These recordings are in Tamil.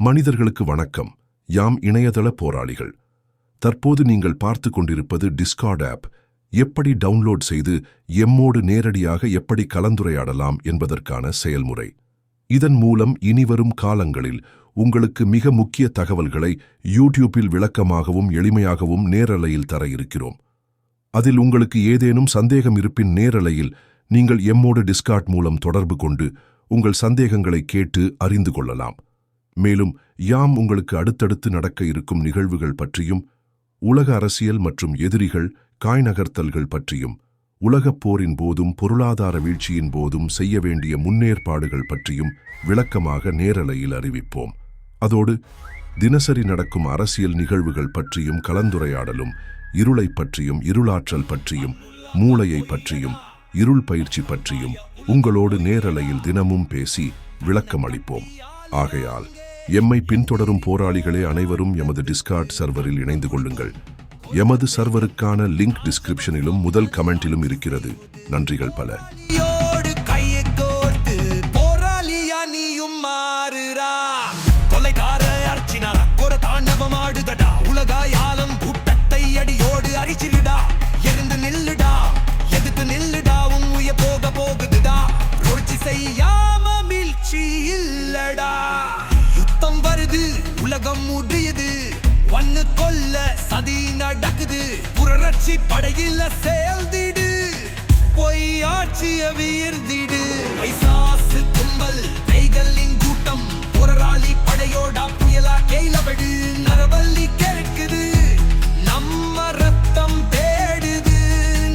மனிதர்களுக்கு வணக்கம். யாம் இணையதள போராளிகள். தற்போது நீங்கள் பார்த்து கொண்டிருப்பது டிஸ்கார்ட் ஆப். எப்படி டவுன்லோட் செய்து எம்மோடு நேரடியாக எப்படி கலந்துரையாடலாம் என்பதற்கான செயல்முறை. இதன் மூலம் இனிவரும் காலங்களில் உங்களுக்கு மிக முக்கிய தகவல்களை யூடியூப்பில் விளக்கமாகவும் எளிமையாகவும் நேரலையில் தர இருக்கிறோம். அதில் உங்களுக்கு ஏதேனும் சந்தேகம் இருப்பின் நேரலையில் நீங்கள் எம்மோடு டிஸ்கார்ட் மூலம் தொடர்பு கொண்டு உங்கள் சந்தேகங்களை கேட்டு அறிந்து கொள்ளலாம். மேலும் யாம் உங்களுக்கு அடுத்தடுத்து நடக்க இருக்கும் நிகழ்வுகள் பற்றியும் உலக அரசியல் மற்றும் எதிரிகள் காய் நகர்த்தல்கள் பற்றியும் உலகப் போரின் போதும் பொருளாதார வீழ்ச்சியின் போதும் செய்ய வேண்டிய முன்னேற்பாடுகள் பற்றியும் விளக்கமாக நேரலையில் அறிவிப்போம். அதோடு தினசரி நடக்கும் அரசியல் நிகழ்வுகள் பற்றியும் கலந்துரையாடலும் இருளை பற்றியும் இருளாற்றல் பற்றியும் மூளையை பற்றியும் இருள் பயிற்சி பற்றியும் உங்களோடு நேரலையில் தினமும் பேசி விளக்கம் அளிப்போம் ஆகையால் எம்மை பின்தொடரும் போராளிகளே அனைவரும் எமது டிஸ்கார்ட் சர்வரில் இணைந்து கொள்ளுங்கள். எமது சர்வருக்கான லிங்க் டிஸ்கிரிப்ஷனிலும் முதல் கமெண்டிலும் இருக்கிறது. நன்றிகள் பல. யோடு கையை கோர்த்து போராளியா நீயும் மாறுறா. கொலைக்கார அர்ச்சினா ஒரு தாண்டவம் உலகாயாலம் கூட்டத்தை அடியோடு அரிச்சிருடா எருந்து நில்லுடா எதுக்கு நில்லுடா உன் உய போக போகுதுடா. புரட்சி செய்யாம மீழ்ச்சி இல்லடா யுத்தம் வருது உலகம் முடியுது. ஒன்னு கொல்ல சதி நடக்குது. புரட்சி படையில செயல்திடு பொய் ஆட்சிய வீர்திடு பைசாசு கும்பல் கைகளின் கூட்டம். போராளி படையோட புயலா கேளபடு நரவல்லி கேட்குது நம்ம ரத்தம் தேடுது.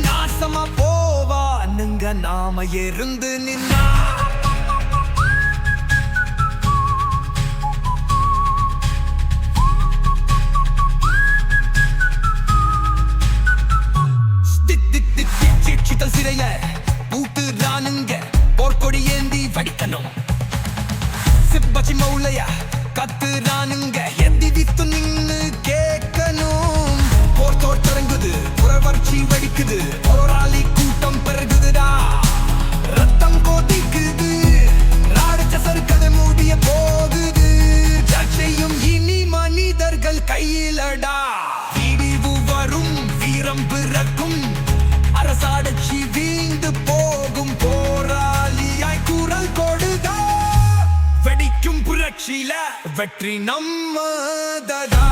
நாசமா போவானுங்க நாம இருந்து நின்னா. நானுங்க போர்க்கொடி ஏந்தி வடிக்கணும் சிப்பச்சி மௌலையா கத்துறானுங்க. எந்தி வித்து நின்னு கேட்கணும். போர் தோற்றங்குது புறவர்ச்சி வடிக்குது. போராளி கூட்டம் பெருகுதுடா. ரத்தம் கொதிக்குது. ராடச்ச சருக்கதை மூடிய போகுது. சர்ச்சையும் இனி மனிதர்கள் கையிலடா. வெடிக்கும் புரட்சியில வெற்றி நம்மதடா